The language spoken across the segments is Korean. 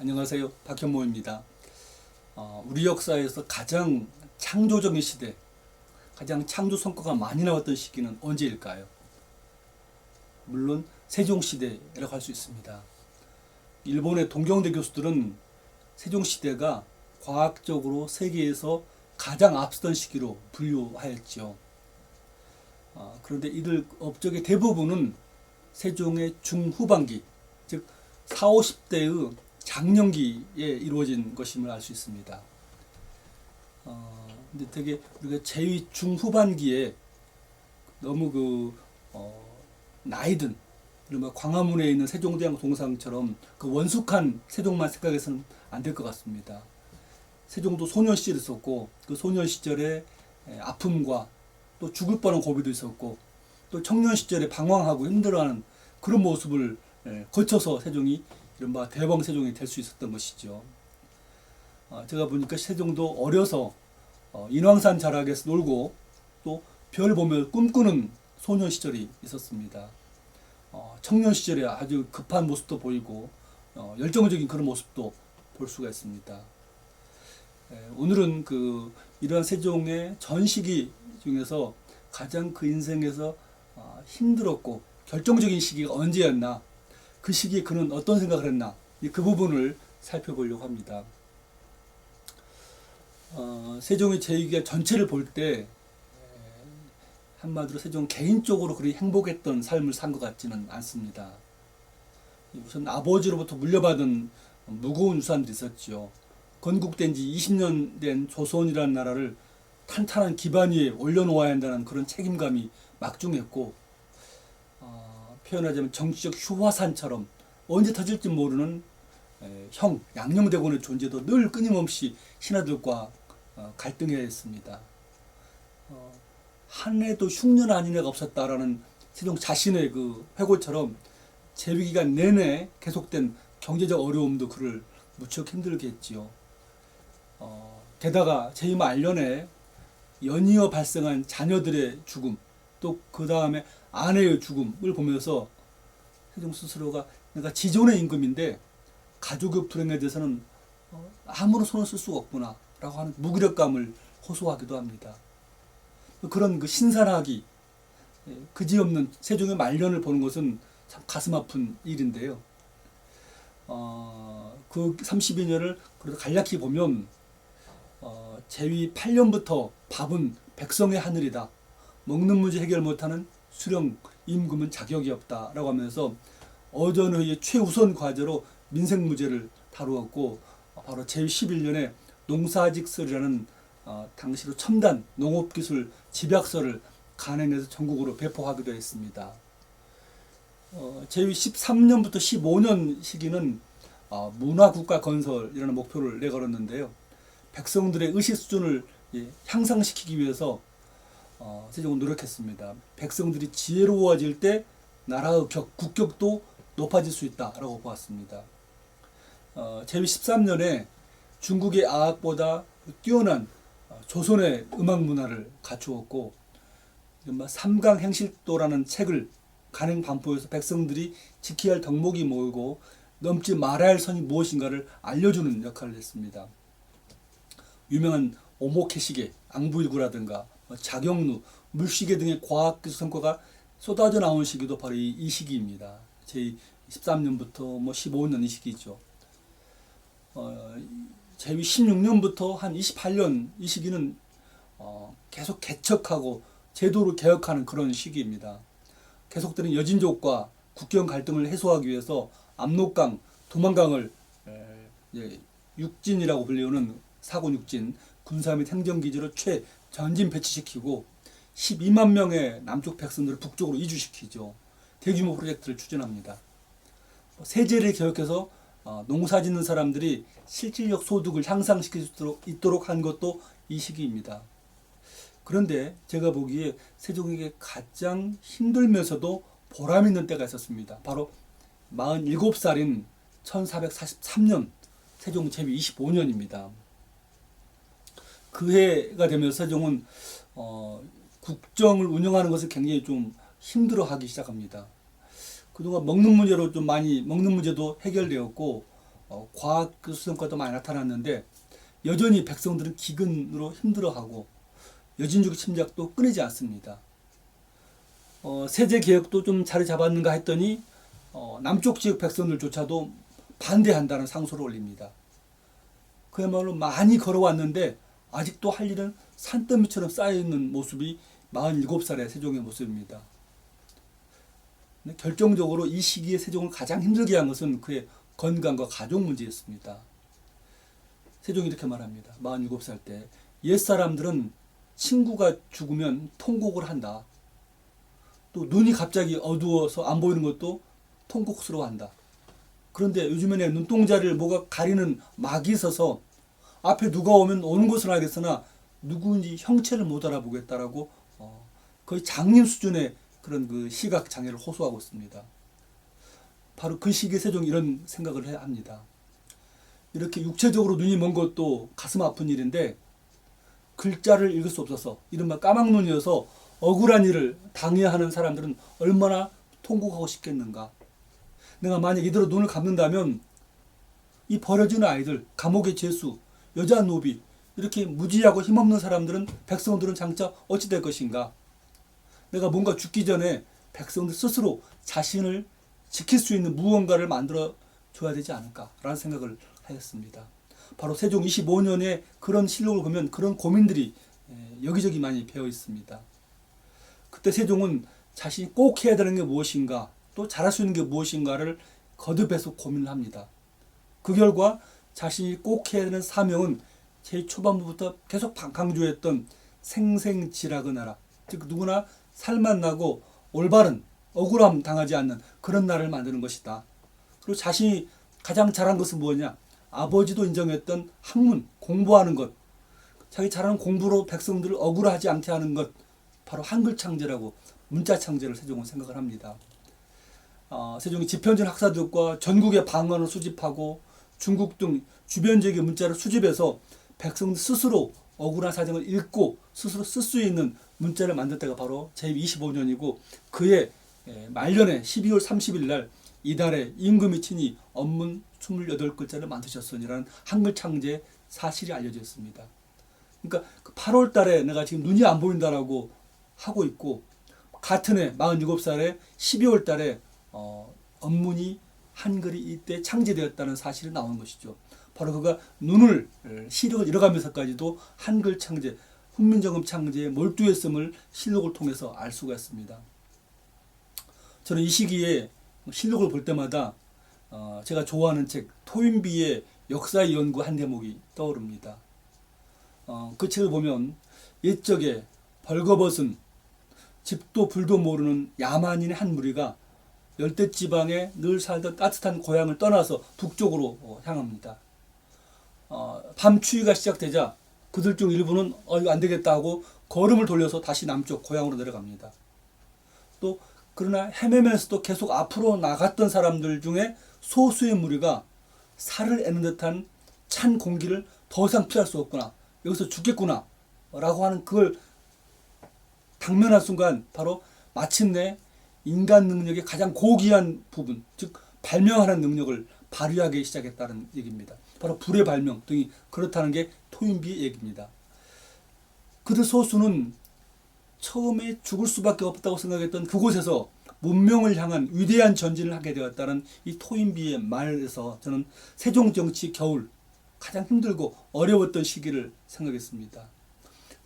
안녕하세요. 박현모입니다. 어, 우리 역사에서 가장 창조적인 시대, 가장 창조 성과가 많이 나왔던 시기는 언제일까요? 물론 세종시대라고 할 수 있습니다. 일본의 동경대 교수들은 세종시대가 과학적으로 세계에서 가장 앞서던 시기로 분류하였죠. 어, 그런데 이들 업적의 대부분은 세종의 중후반기, 즉 4, 50대의 장년기에 이루어진 것임을 알 수 있습니다. 어, 근데 되게 우리가 제위 중후반기에 너무 그 어, 나이든 이른바 광화문에 있는 세종대왕 동상처럼 그 원숙한 세종만 생각해서는 안 될 것 같습니다. 세종도 소년 시절을 있었고 그 소년 시절에 에, 아픔과 또 죽을 뻔한 고비도 있었고 또 청년 시절에 방황하고 힘들어하는 그런 모습을 에, 거쳐서 세종이 이른바 대왕 세종이 될 수 있었던 것이죠. 어, 제가 보니까 세종도 어려서 어, 인왕산 자락에서 놀고 또 별 보며 꿈꾸는 소년 시절이 있었습니다. 어, 청년 시절에 아주 급한 모습도 보이고 어, 열정적인 그런 모습도 볼 수가 있습니다. 에, 오늘은 그 이러한 세종의 전 시기 중에서 가장 그 인생에서 아, 힘들었고 결정적인 시기가 언제였나 그 시기에 그는 어떤 생각을 했나 이그 부분을 살펴보려고 합니다. 어, 세종의 제2기가 전체를 볼 때 한마디로 세종 개인적으로 그리 행복했던 삶을 산 것 같지는 않습니다. 우선 아버지로부터 물려받은 무거운 유산들이 있었죠. 건국된 지 20년 된 조선이라는 나라를 탄탄한 기반 위에 올려놓아야 한다는 그런 책임감이 막중했고 어, 표현하자면 정치적 휴화산처럼 언제 터질지 모르는 에, 형 양녕대군의 존재도 늘 끊임없이 신하들과 어, 갈등해야 했습니다. 어, 한 해도 흉년 아닌 해가 없었다라는 세종 자신의 그 회고처럼 재위 기간 내내 계속된 경제적 어려움도 그를 무척 힘들게 했지요. 어, 게다가 재임 말년에 연이어 발생한 자녀들의 죽음, 또 그 다음에 아내의 죽음을 보면서 세종 스스로가 내가 지존의 임금인데 가족의 불행에 대해서는 어, 아무런 손을 쓸 수가 없구나라고 하는 무기력감을 호소하기도 합니다. 그런 그 신사하기 예, 그지없는 세종의 말년을 보는 것은 참 가슴 아픈 일인데요. 어, 그 32년을 그래도 간략히 보면 어, 제위 8년부터 밥은 백성의 하늘이다. 먹는 문제 해결 못하는 수령 임금은 자격이 없다라고 하면서 어전의 최우선 과제로 민생 문제를 다루었고 어, 바로 제위 11년에 농사직설이라는 어, 당시로 첨단 농업기술 집약서를 간행해서 전국으로 배포하기도 했습니다. 어, 제위 13년부터 15년 시기는 어, 문화국가 건설이라는 목표를 내걸었는데요. 백성들의 의식 수준을 예, 향상시키기 위해서 어, 세종은 노력했습니다. 백성들이 지혜로워질 때 나라의 격, 국격도 높아질 수 있다라고 보았습니다. 어, 제위 13년에 중국의 아학보다 뛰어난 어, 조선의 음악 문화를 갖추었고 삼강 행실도라는 책을 간행 반포에서 백성들이 지켜야 할 덕목이 뭐고 넘지 말아야 할 선이 무엇인가를 알려주는 역할을 했습니다. 유명한 오목해시계, 앙부일구라든가 뭐 자경루, 물시계 등의 과학기술 성과가 쏟아져 나온 시기도 바로 이, 이 시기입니다. 제 13년부터 뭐 15년 이 시기죠. 어, 제위 16년부터 한 28년 이 시기는 어, 계속 개척하고 제도를 개혁하는 그런 시기입니다. 계속되는 여진족과 국경 갈등을 해소하기 위해서 압록강, 도만강을 육진이라고 불리우는 사군 육진 군사 및 행정기지로 최 전진 배치시키고 12만 명의 남쪽 백성들을 북쪽으로 이주시키죠. 대규모 프로젝트를 추진합니다. 세제를 개혁해서 어, 농사 짓는 사람들이 실질적 소득을 향상시킬 수 있도록 한 것도 이 시기입니다. 그런데 제가 보기에 세종에게 가장 힘들면서도 보람 있는 때가 있었습니다. 바로 47살인 1443년 세종 제위 25년입니다. 그 해가 되면 세종은 어, 국정을 운영하는 것을 굉장히 좀 힘들어하기 시작합니다. 그동안 먹는 문제로 좀 많이 먹는 문제도 해결되었고 어, 과학 수성과도 많이 나타났는데 여전히 백성들은 기근으로 힘들어하고 여진족 침략도 끊이지 않습니다. 어, 세제 개혁도 좀 자리 잡았는가 했더니 어, 남쪽 지역 백성들조차도 반대한다는 상소를 올립니다. 그야말로 많이 걸어왔는데 아직도 할 일은 산더미처럼 쌓여있는 모습이 47살의 세종의 모습입니다. 결정적으로 이 시기에 세종을 가장 힘들게 한 것은 그의 건강과 가족 문제였습니다. 세종이 이렇게 말합니다. 47살 때 옛사람들은 친구가 죽으면 통곡을 한다. 또 눈이 갑자기 어두워서 안 보이는 것도 통곡스러워한다. 그런데 요즘에는 눈동자를 뭐가 가리는 막이 있어서 앞에 누가 오면 오는 것은 알겠으나 누구인지 형체를 못 알아보겠다라고 어, 거의 장님 수준의 그런 그 시각 장애를 호소하고 있습니다. 바로 그 시기에 세종이 이런 생각을 해야 합니다. 이렇게 육체적으로 눈이 먼 것도 가슴 아픈 일인데 글자를 읽을 수 없어서 이른바 까막눈이어서 억울한 일을 당해야 하는 사람들은 얼마나 통곡하고 싶겠는가. 내가 만약 이대로 눈을 감는다면 이 버려지는 아이들, 감옥의 죄수, 여자 노비 이렇게 무지하고 힘없는 사람들은 백성들은 장차 어찌 될 것인가. 내가 뭔가 죽기 전에 백성들 스스로 자신을 지킬 수 있는 무언가를 만들어 줘야 되지 않을까라는 생각을 하였습니다. 바로 세종 25년에 그런 실록을 보면 그런 고민들이 예, 여기저기 많이 배어 있습니다. 그때 세종은 자신이 꼭 해야 되는 게 무엇인가, 또 잘할 수 있는 게 무엇인가를 거듭해서 고민을 합니다. 그 결과 자신이 꼭 해야 되는 사명은 제일 초반부부터 계속 강조했던 생생지락의 나라, 즉 누구나 살만 나고 올바른 억울함 당하지 않는 그런 나라를 만드는 것이다. 그리고 자신이 가장 잘한 것은 무엇이냐? 아버지도 인정했던 학문, 공부하는 것. 자기 잘하는 공부로 백성들을 억울하지 않게 하는 것. 바로 한글 창제라고 문자 창제를 세종은 생각을 합니다. 어, 세종이 지편진 학사들과 전국의 방언을 수집하고 중국 등 주변 지역의 문자를 수집해서 백성들 스스로 억울한 사정을 읽고 스스로 쓸 수 있는 문자를 만들 때가 바로 제25년이고 그의 예, 말년에 12월 30일 날 이달에 임금이 친히 언문 28글자를 만드셨으니라는 한글 창제 사실이 알려져 있습니다. 그러니까 8월 달에 내가 지금 눈이 안 보인다라고 하고 있고 같은 해 47살에 12월 달에 어, 언문이 한글이 이때 창제되었다는 사실이 나오는 것이죠. 바로 그가 눈을 시력을 잃어가면서까지도 한글 창제, 훈민정음 창제에 몰두했음을 실록을 통해서 알 수가 있습니다. 저는 이 시기에 실록을 볼 때마다 어, 제가 좋아하는 책 토인비의 역사 연구 한 대목이 떠오릅니다. 어, 그 책을 보면 옛적에 벌거벗은 집도 불도 모르는 야만인의 한 무리가 열대 지방에 늘 살던 따뜻한 고향을 떠나서 북쪽으로 어, 향합니다. 어, 밤 추위가 시작되자 그들 중 일부는 어 이거 안 되겠다 하고 걸음을 돌려서 다시 남쪽 고향으로 내려갑니다. 또 그러나 헤매면서도 계속 앞으로 나갔던 사람들 중에 소수의 무리가 살을 애는 듯한 찬 공기를 더 이상 피할 수 없구나. 여기서 죽겠구나. 라고 하는 그걸 당면한 순간 바로 마침내 인간 능력의 가장 고귀한 부분, 즉 발명하는 능력을 발휘하기 시작했다는 얘기입니다. 바로 불의 발명 등이 그렇다는 게 토인비의 얘기입니다. 그들 소수는 처음에 죽을 수밖에 없다고 생각했던 그곳에서 문명을 향한 위대한 전진을 하게 되었다는 이 토인비의 말에서 저는 세종 정치 겨울 가장 힘들고 어려웠던 시기를 생각했습니다.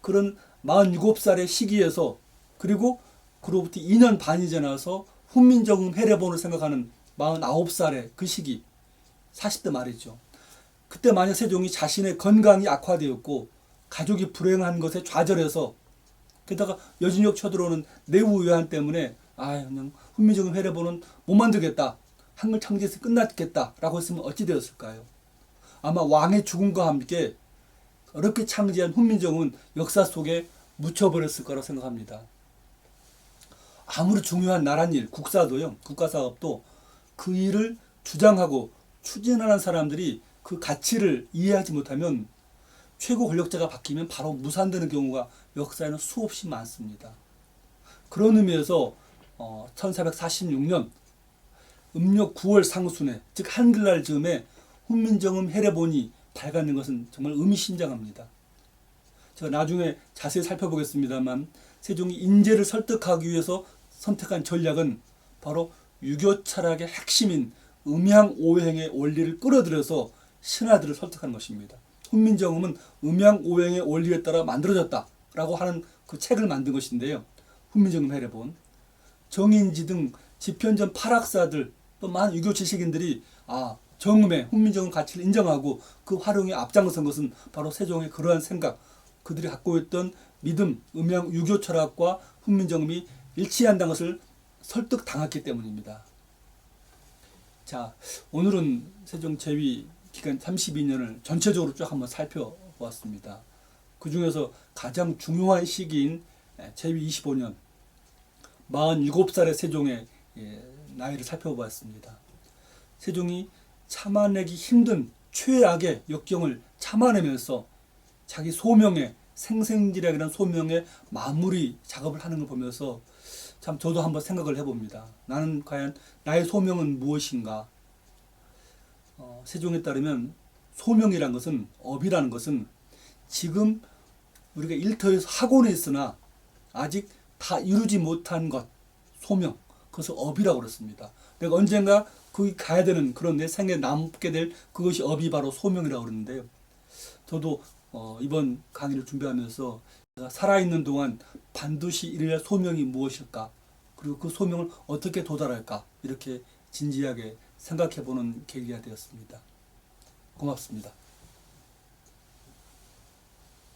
그런 47살의 시기에서 그리고 그로부터 2년 반이 지나서 훈민정음 해례본을 생각하는 49살의 그 시기 40대 말이죠. 그때 만약 세종이 자신의 건강이 악화되었고 가족이 불행한 것에 좌절해서 게다가 여진역 쳐들어오는 내부 외환 때문에 아 그냥 훈민정음 해례본은 못 만들겠다 한글 창제에서 끝났겠다라고 했으면 어찌 되었을까요? 아마 왕의 죽음과 함께 어렵게 창제한 훈민정음은 역사 속에 묻혀버렸을 거라고 생각합니다. 아무리 중요한 나라일, 국사도요, 국가사업도 그 일을 주장하고 추진하는 사람들이 그 가치를 이해하지 못하면 최고 권력자가 바뀌면 바로 무산되는 경우가 역사에는 수없이 많습니다. 그런 의미에서 어, 1446년 음력 9월 상순에 즉 한글날 즈음에 훈민정음 해례본이 밝았는 것은 정말 의미심장합니다. 제가 나중에 자세히 살펴보겠습니다만 세종이 인재를 설득하기 위해서 선택한 전략은 바로 유교 철학의 핵심인 음양오행의 원리를 끌어들여서 신하들을 설득하는 것입니다. 훈민정음은 음양오행의 원리에 따라 만들어졌다라고 하는 그 책을 만든 것인데요. 훈민정음 해례본 정인지 등 지편전 팔학사들 또 많은 유교 지식인들이 아 정음의 훈민정음 가치를 인정하고 그 활용에 앞장선 것은 바로 세종의 그러한 생각 그들이 갖고 있던 믿음 음양 유교 철학과 훈민정음이 일치한다는 것을 설득당했기 때문입니다. 자 오늘은 세종 제위 기간 32년을 전체적으로 쭉 한번 살펴보았습니다. 그 중에서 가장 중요한 시기인 제위 25년 47살의 세종의 예, 나이를 살펴보았습니다. 세종이 참아내기 힘든 최악의 역경을 참아내면서 자기 소명의 생생지략이라는 소명의 마무리 작업을 하는 걸 보면서 참 저도 한번 생각을 해봅니다. 나는 과연 나의 소명은 무엇인가? 어, 세종에 따르면 소명이란 것은 업이라는 것은 지금 우리가 일터에서 하고는 있으나 아직 다 이루지 못한 것 소명 그것을 업이라고 그랬습니다. 내가 언젠가 거기 가야 되는 그런 내 생에 남게 될 그것이 업이 바로 소명이라고 그러는데요. 저도 어, 이번 강의를 준비하면서 살아있는 동안 반드시 이뤄야 할 소명이 무엇일까 그리고 그 소명을 어떻게 도달할까 이렇게 진지하게 생각해보는 계기가 되었습니다. 고맙습니다.